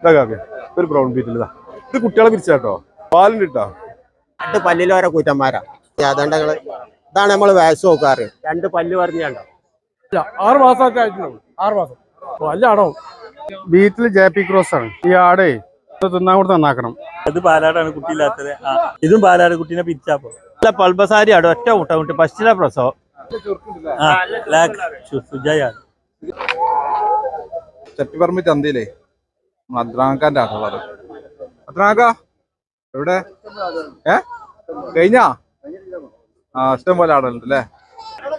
ഇതാ കാക്ക ഒരു ബ്രൗൺ ബീറ്റിൽ ഇതാ. ഇത് കുട്ടികളെ പിരിച്ചാട്ടോ. പാലുണ്ട് കേട്ടോ രണ്ട് പല്ലിലോരെ കൂറ്റന്മാരാ. അതുകൊണ്ട് ഞങ്ങൾ ഇതാണ് നമ്മൾ വയസ്സ് നോക്കാറ്. രണ്ട് പല്ല് പറഞ്ഞാണ്ടോ ആറ് മാസമൊക്കെ ആയിട്ടുണ്ടാവും. ആറ് മാസം. അല്ല ആണോ? ബീറ്റിൽ ജെ പി ക്രോസ് ആണ്. ഈ ആടേ തിന്നാൻ കൂടെ നന്നാക്കണം. ഇത് പാലാടാണ് കുട്ടിയില്ലാത്തത്. ഇതും പാലാട് കുട്ടീനെ പിരിച്ചാപ്പോ നല്ല പൾബസാരി ആണ് ഒറ്റ മുട്ട മുട്ടി. പശ്ചില പ്രസവം. ചട്ടിപ്പറമ്പ് ചന്തയിലേ അദ്രാങ്കാന്റെ ആട്ടോളാണ് അദ്രാങ്ക എവിടെ? ഏ? കഴിഞ്ഞാ? ആ ഇഷ്ടം പോലെ ആടുണ്ട് അല്ലേ?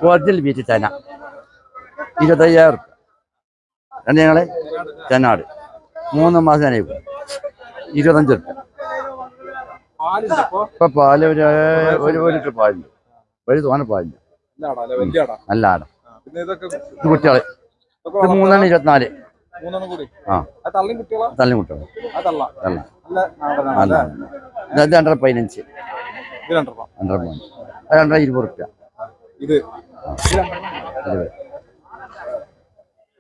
ഒറിജിനൽ ബീറ്റ് ചന. ഇരുപത്തയ്യായിരം രണ്ട് ഞങ്ങളെ ചെന്നാട് മൂന്ന് മാസം ഞാൻ ഇരുപത്തഞ്ച് റുപ്യ ഇപ്പൊ? പാൽ ഒരു ഒരു ലിറ്റർ പാലില്ല. ഒരു തോന പാലില്ല. നല്ല ആടം. കുട്ടികൾ. ഇതൊക്കെ ഇരുപത്തിനാല്. മൂന്നെണ്ണം കൂടി. തള്ളിയും കുട്ടികളാ? തള്ളി കുട്ടികൾ ആ തള്ള. തള്ള. ഇത് രണ്ടര പതിനഞ്ച്. രണ്ടര രണ്ടര ഇരുപത് റുപ്യ. ഇത്.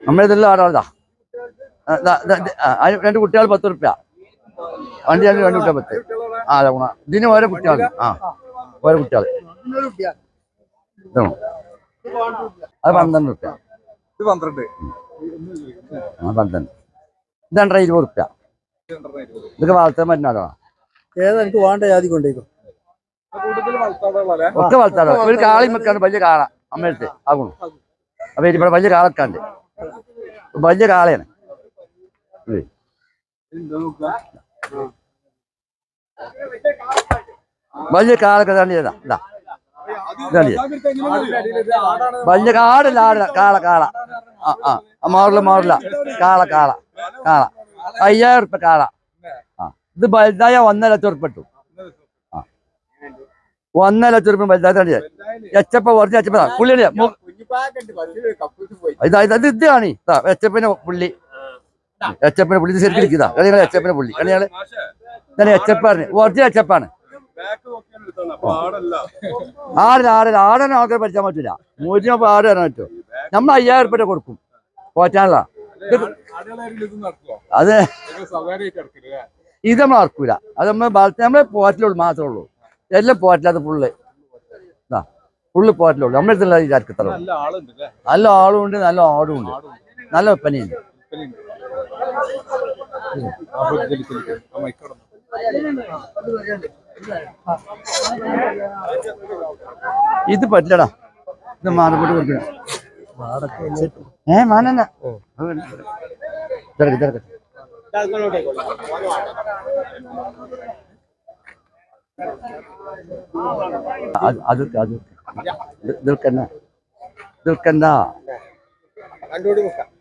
നമ്മളിതെല്ലാം ആടാളതാ രണ്ട് കുട്ടികൾ പത്ത് റുപ്യ. വണ്ടി രണ്ട് രണ്ട് കുട്ടികൾ പത്ത്. ആ അതെ ഗുണ. ഇതിന് ഓരോ കുട്ടികൾ ആ ഓരോ കുട്ടികൾ. അത് പന്ത്രണ്ട് റുപ്യ. ഇത് പന്ത്രണ്ട്. ആ പന്ത്രണ്ട്. ഇത് രണ്ടര ഇരുപത് റുപ്യ ഇതൊക്കെ വളർത്താൻ പറ്റുന്നതാണോ ഏതാ എനിക്ക് വേണ്ട ജാതി കൊണ്ടേക്കും? ഒക്കെ വളർത്താറോ ഒരു കാളി വെക്കാണ്ട് വലിയ കാള. അമ്മയടുത്ത് ആകണു അപ്പൊ ഇവിടെ വലിയ കാളക്കാണ്ട് വലിയ കാളയാണ്. വലിയ കാളൊക്കെ തന്നെ ഇതാ ഇതാ. വലിയ കാടില്ല ആടില്ല കാള കാള. ആ ആ മാറില്ല മാറില്ല കാള കാള കാള. അയ്യായിരം ഉറുപ്പ കാള. ആ ഇത് വലുതായ ഒന്നര ലക്ഷം ഉറുപ്പ ഇട്ടു ആ. ഒന്നര ലക്ഷം ഉറുപ്പ വലുതായ എച്ചപ്പ കുറച്ച് എച്ചപ്പ പുള്ളിയുടെ മു- ഇതാ ഇത് ഇത് ഇതാണ്. എച്ചപ്പിന് എച്ചപ്പിന്റെ പുള്ളി. എച്ചപ്പിന്റെ പുള്ളി ഇത് ശരിക്കും ഇതാ കളികൾ എച്ചപ്പിന്റെ പുള്ളി. കളിയാണ് എച്ചപ്പ് എച്ചപ്പാണ് ഒറിജിനൽ എച്ചപ്പാണ് ആടിന് ആടിന് ആടെ ആൾക്കാർ പഠിച്ചാൻ പറ്റില്ല നൂറ്റിനൊപ്പം ആട് തരാൻ പറ്റുമോ നമ്മൾ അയ്യായിരം ഉറുപ്പിക കൊടുക്കും പോറ്റാനുള്ള അത് ഇത് നമ്മൾ അറക്കൂല അത് നമ്മൾ വളർത്തി നമ്മളെ പോറ്റിലുള്ളൂ മാത്രമേ ഉള്ളൂ എല്ലാം പോറ്റില്ലാത്ത ഫുള്ള് ഫുള്ള് പോറ്റിലുള്ളൂ നമ്മുടെ അടുത്തുള്ള ഈ ചരക്കത്തുള്ളൂ നല്ല ആളും ഉണ്ട് നല്ല ആടും ഉണ്ട് നല്ല വെപ്പനയുണ്ട് ഇത് പറ്റില്ലടാ. ഇത് മാറപ്പെട്ട് കൊടുക്കണം ഏ മാനല്ല. തിരക്ക് അത് അത് അത്. ദുൽക്കന്ന ദുൽക്കന്ന എന്റെ ഒരു പറഞ്ഞിട്ട് ആയില്ലേ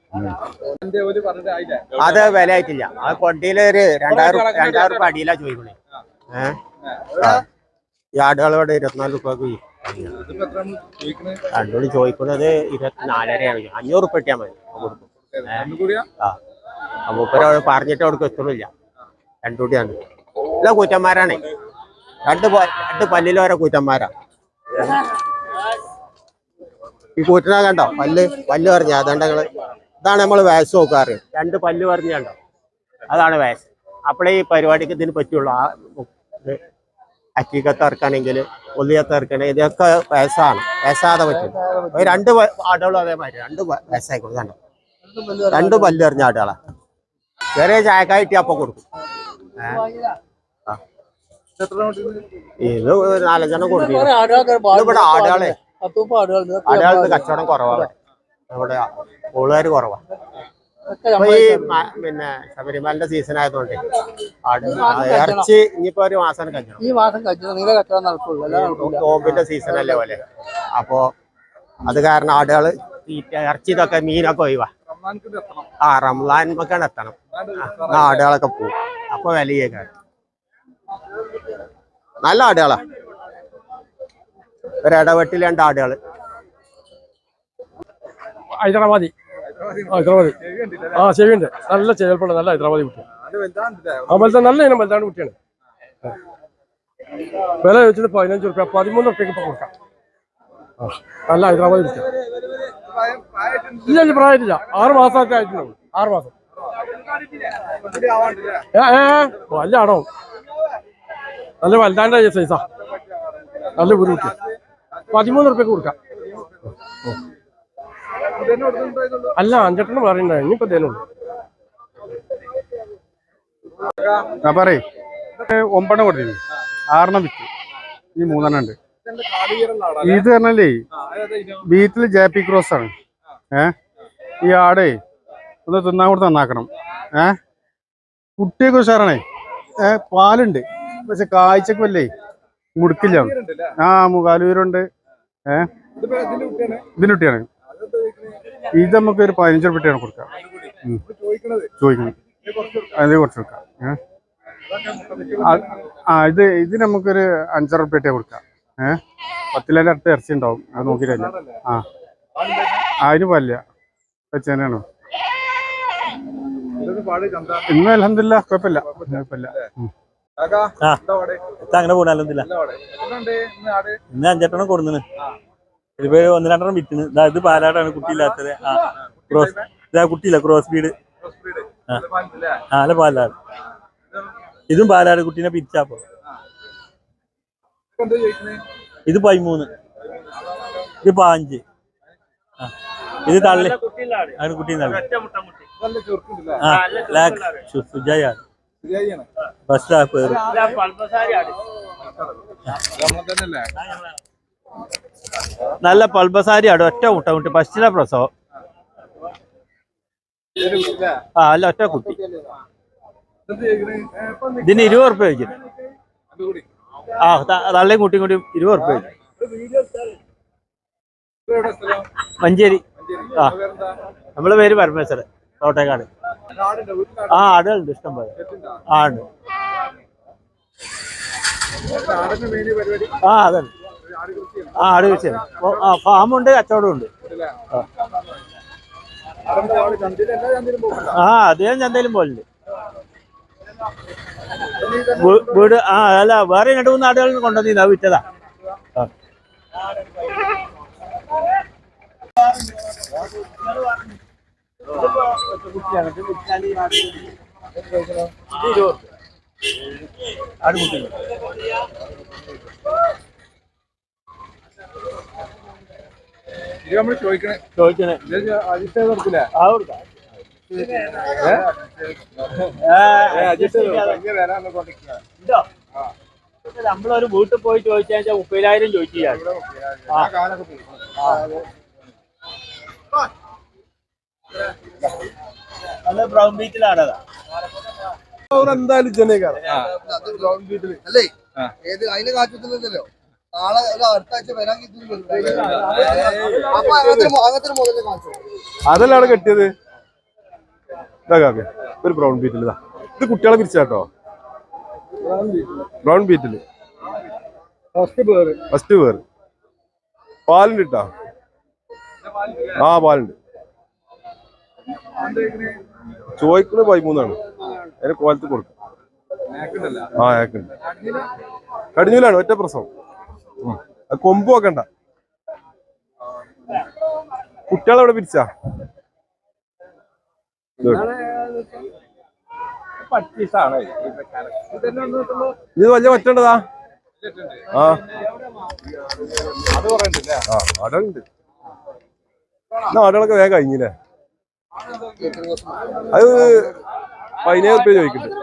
അത് വില ആയിട്ടില്ല അത് കൊണ്ടിയിൽ ഒരു രണ്ടായിരം രണ്ടായിരം രൂപ അടിയിലാ ചോദിക്കണേ. ആടുകളോട് ഇരുപത്തിനാല് ചോദിക്കണേ രണ്ടോട് ചോദിക്കുന്നത് ഇരുപത്തിനാലരയാണ് അഞ്ഞൂറ് ഉറുപ്പ ഇട്ടാൽ മതി. കൊടുക്കും. ആ. അപ്പൊ ഇപ്പൊ പറഞ്ഞിട്ട് അവിടെ എത്തണില്ല. രണ്ടുകൂടിയാണ് ഇല്ല കൂറ്റന്മാരാണ്. രണ്ട് രണ്ട് പല്ലിലോരെ കൂറ്റന്മാരാ. ഈ കൂറ്റനാ കണ്ടോ? പല്ല് പല്ല് പറഞ്ഞ. ഞങ്ങൾ ഇതാണ് നമ്മൾ വയസ്സ് നോക്കാറ്. രണ്ട് പല്ല് പറഞ്ഞുണ്ടോ അതാണ് വയസ്സ്. അപ്പോഴേ ഈ പരിപാടിക്ക് ഇതിന് പറ്റുള്ളൂ. ആ അക്കീക്കത്ത് ഇറക്കാണെങ്കിൽ ഒല്ലിയത്ത് ഇറക്കണമെങ്കിൽ ഇതൊക്കെ വയസ്സാണ്. വയസ്സാതെ പറ്റും. രണ്ട് ആടുകളും അതേമാതിരി. രണ്ട് വയസ്സായിക്കോളും. കണ്ടോ? രണ്ട് പല്ല് എറിഞ്ഞ ആടുകളാ. ചെറിയ ചായക്കായിട്ട് അപ്പൊ കൊടുക്കും. ഇത് നാലഞ്ചെണ്ണം കൊടുക്കും ഇവിടെ ആടുകളെ. ആടുകൾക്ക് കച്ചവടം കുറവാണ് ഇവിടെ കൂടുതൽ കുറവാ. അപ്പൊ ഈ പിന്നെ ശബരിമലന്റെ സീസൺ ആയതുകൊണ്ട് ആട് ഇറച്ചി ഇനിയിപ്പോ ഒരു മാസം കഴിഞ്ഞു ഈ മാസം കച്ചവടം നടക്കുള്ളൂ അല്ലാതെ നോമ്പിന്റെ സീസൺ അല്ലേ പോലെ. അപ്പോ അത് കാരണം ആടുകൾ തീറ്റ ഇറച്ചി ഇതൊക്കെ മീനൊക്കെ ഒഴിവാ. ആ റംലാൻ മക്കാണ് എത്തണം ആടുകളൊക്കെ പോവും. അപ്പൊ വിലയൊക്കെ നല്ല ആടുകളാ. ഒരു ഇടവെട്ടിൽ രണ്ട് ആടുകൾ. ഹൈദരാബാദി. ഹൈദരാബാദി. ആ ചെവിയുണ്ട്. നല്ല ചെവിയൽപ്പുള്ള നല്ല ഹൈദരാബാദി കുട്ടിയാണ് ആ വലുതാണ് നല്ല ഇനം വലുതാണ് കുട്ടിയാണ്. വില ചോദിച്ചിട്ട് പതിനഞ്ച് റുപ്യ പതിമൂന്ന് റുപ്യക്ക് ഇപ്പൊ കൊടുക്കാം. നല്ല ഹൈദരാബാദി കുട്ടിയാണ് ഇല്ല ഇല്ല പ്രായമില്ല ആറ് മാസമൊക്കെ ആയിട്ടുണ്ടാവും ആറ് മാസം. വലിയ ആടോ നല്ല വലുതാന്റെ സൈസാ നല്ല ഒരു കുട്ടി പതിമൂന്ന് റുപ്യക്ക് കൊടുക്കാം. അല്ല അഞ്ചെട്ടെണ്ണം പറയുന്നുണ്ട് ഇനിയിപ്പോ തേനുള്ളൂ ഞാൻ പറയേ. ഒമ്പതെണ്ണം കൊടുത്തിരുന്നു. ആറെണ്ണം വിറ്റ്. ഈ മൂന്നെണ്ണം ഉണ്ട്. ഇത് പറഞ്ഞാലേ വീട്ടിൽ ജാപ്പി ക്രോസ് ആണ്. ഏ? ഈ ആടേ ഒന്ന് തിന്നാൻ കൂടെ നന്നാക്കണം. ഏ? കുട്ടിയൊക്കെ ഉഷാറാണേ. ഏ പാലുണ്ട്. പക്ഷെ കാഴ്ചക്ക് വല്ലേ മുടുക്കില്ല. ആ മുകാലൂരുണ്ട്. ഏ? ഇതിന് കുട്ടിയാണ്. ഇത് നമുക്ക് ഒരു പതിനഞ്ച് റുപ്യാണ് കൊടുക്കുക. ചോദിക്കുന്നത്. ചോദിക്കണം അത് കുറച്ച് കൊടുക്കാം. ആ- ഇത് ഇത് നമുക്കൊരു അഞ്ചര റുപ്യട്ടേ കൊടുക്കാം ഏഹ് പത്തിലെ അടുത്ത് ഇറച്ചി ഉണ്ടാവും. അത് നോക്കിയിട്ടില്ല. ആ. ആ, അതിന് വെച്ചാണോ വെച്ചേനാണ്. ഇന്ന് അലഹമില്ല കുഴപ്പമില്ല. കുഴപ്പമില്ല. അങ്ങനെ പോണ പോണല്ലോന്നില്ല ഇന്ന് അഞ്ചെട്ടെണ്ണം കൊടുക്കുന്നു ഇതിപ്പോ ഒന്ന് രണ്ടെണ്ണം വിറ്റിന്. ഇതാ ഇത് പാലാടാണ് കുട്ടിയില്ലാത്തത്. ആ ക്രോസ്. ഇതാ കുട്ടിയില്ല ക്രോസ് ബീഡ്. ആ. അല്ല പാലാട്. ഇതും പാലാട് കുട്ടീനെ പിരിച്ചാപ്പോ ഇത് പതിമൂന്ന്. ഇത് പാഞ്ച് ആ. ഇത് തള്ളി. ആണ് കുട്ടി ആ ലാക്ക്. ഫസ്റ്റ് ആ പേര് നല്ല പൾബസാരി ആട് ഒറ്റ മുട്ട കുട്ടി പശ്ചിമ പ്രസവം. ആ അല്ല ഒറ്റ കുട്ടി. ഇതിന് ഇരുപത് ഉറുപ്പ്യ വെച്ചിട്ട് ആ തള്ളയും കുട്ടിയും കൂടി ഇരുപത് ഉറുപ്പ്യ വെച്ചു മഞ്ചേരി. ആ നമ്മളെ പേര് പരമേശ്വരൻ തോട്ടേക്കാട്. ആ ആടുകളുണ്ട് ഇഷ്ടം പോലെ. ആ ഉണ്ട്. ആ അതെ. ആ ആട് വെച്ചാണ് ആ ഫാമുണ്ട് കച്ചവടമുണ്ട് ആ. അദ്ദേഹം ചന്തയിലും പോലുണ്ട് വീട് ആ അല്ല വേറെ രണ്ടു മൂന്ന് ആടുകളിൽ കൊണ്ടുവന്നിരുന്നു അത് വിറ്റതാ. ആ. ചോദിക്കണേ. ആ കൊടുക്കാം. ഉണ്ടോ? ഇത് നമ്മളൊരു വീട്ടിൽ പോയി ചോദിച്ചാൽ മുപ്പതിനായിരം ചോദിക്കുക അല്ല ബ്രൗൺ ബീച്ചിലാണതാ എന്തായാലും ബീറ്റിൽ അല്ലേ? ഏത് അതിന് കാറ്റുന്നില്ലല്ലോ നാളെ ഒരു അടുത്ത ആഴ്ച വരാൻ കിട്ടുന്നില്ലല്ലോ അപ്പൊ അങ്ങനത്തെ അങ്ങനത്തെ മുതലേ കാണിച്ചു അതല്ല അവിടെ കെട്ടിയത്? ഇതാ കാക്ക ഒരു ബ്രൗൺ ബീറ്റിൽ ഇതാ. ഇത് കുട്ടികളെ പിരിച്ചാട്ടോ ബ്രൗൺ ബീറ്റിൽ ഫസ്റ്റ് പേർ പാലുണ്ട് ഇട്ടാ ആ പാലുണ്ട്. ചോയ്ക്കുന്നത് പതിമൂന്നാണ്. അതിന് കോലത്ത് കൊടുക്കും. ആ ഏക്കുണ്ട്. കടിഞ്ഞൂലാണ് ഒറ്റ പ്രസവം കൊമ്പ് വെക്കണ്ട കുട്ടികളെവിടെ പിരിച്ചാ ഇത്. വലിയ പറ്റണ്ടതാ? ആ. ആ അടണ്ട് എന്നാ അടകളൊക്കെ വേഗം കഴിഞ്ഞില്ലേ? അത് പതിനേഴ് റുപ്യ ചോദിക്കുന്നുണ്ട്